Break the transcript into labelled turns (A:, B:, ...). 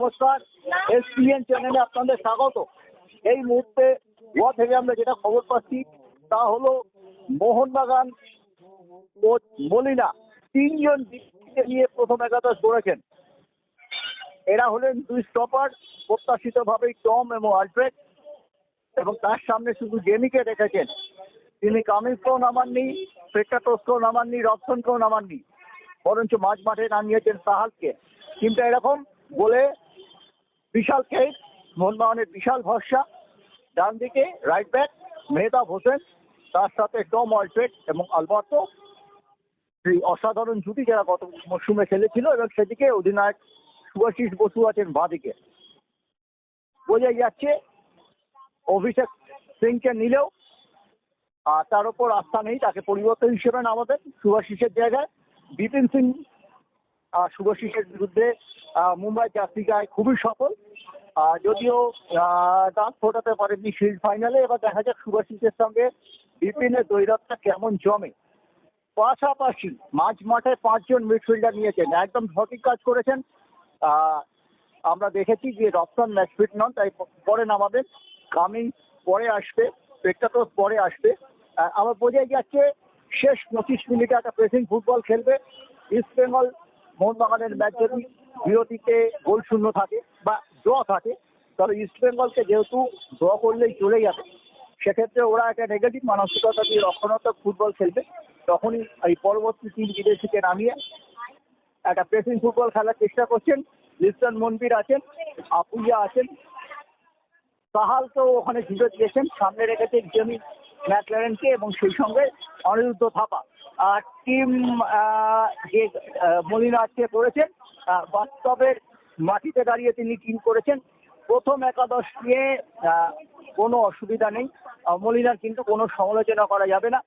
A: নমস্কার, এসপিএন চ্যানেলে আপনাদের স্বাগত। এই মুহূর্তে গোয়া থেকে আমরা যেটা খবর পাচ্ছি, তা হলো মোহনবাগান ও মলিনা তিনজন নিয়ে প্রথম একাদশ গড়েছেন। এরা হলেন দুই স্টপার প্রত্যাশিতভাবেই টম এবং আলফ্রেড, এবং তার সামনে শুধু জেমিকে রেখেছেন। তিনি কামিংসকেও নামাননি, পেট্রাটোসকেও নামাননি, রবসনকেও নামাননি, বরঞ্চ মাঝ মাঠে নামিয়েছেন সাহালকে। কিন্তু এরকম বলে বিশাল খেট মোহনবাগানের বিশাল ভরসা। ডান দিকে রাইট ব্যাক মেহতাব হোসেন, তার সাথে টম অলফ্রেড এবং আলবার্তো। সেই অসাধারণ জুটি যারা গত মরশুমে খেলেছিল এবং সেদিকে অধিনায়ক সুভাষিস বসু আছেন বাঁদিকে। বোঝাই যাচ্ছে, অভিষেক সিংকে নিলেও, আর তার উপর আস্থা নেই, তাকে পরিবর্তন হিসেবে নামাবেন সুভাষিসের জায়গায়। বিপিন সিং আহ, শুভশিসের বিরুদ্ধে মুম্বাই জার্সিকায় খুবই সফল। যদিও দাঁত ফোটাতে পারেননি শিল্ড ফাইনালে এবার দেখা যাক শুভশিসের সঙ্গে বিপিনের দৈরতটা কেমন জমে। পাশাপাশি মাঝ মাঠে পাঁচজন মিডফিল্ডার নিয়েছেন একদম সঠিক কাজ করেছেন। আমরা দেখেছি যে রপ্তান ম্যাচ ফিট নন তাই পরে নামাবেন কামিং পরে আসবে পেট্টাটোস পরে আসবে। আমার বোঝাই যাচ্ছে শেষ পঁচিশ মিনিটে একটা প্রেসিং ফুটবল খেলবে। ইস্ট বেঙ্গল মোহনবাগানের ম্যাচ যদি বিরতিতে গোল শূন্য থাকে বা ড্র থাকে, তাহলে ইস্ট বেঙ্গলকে যেহেতু ড্র করলেই চলে যাবে, সেক্ষেত্রে ওরা একটা নেগেটিভ মানসিকতা দিয়ে রক্ষণাত্মক ফুটবল খেলবে। তখনই এই পরবর্তী তিন বিদেশিকে নামিয়ে একটা প্রেসিং ফুটবল খেলার চেষ্টা করছেন। লিস্টন মন্দির আছেন আপুইয়া আছেন, সাহাল তো ওখানে জুড়ে দিয়েছেন, সামনে রেখেছেন জেমি ম্যাকলারেনকে এবং সেই সঙ্গে অনিরুদ্ধ থাপা। টিম যে মলিন আজকে করেছেন বাস্তবের মাটিতে দাঁড়িয়ে তিনি টিম করেছেন। প্রথম একাদশ নিয়ে কোনো অসুবিধা নেই। মলিনার কিন্তু কোনো সমালোচনা করা যাবে না।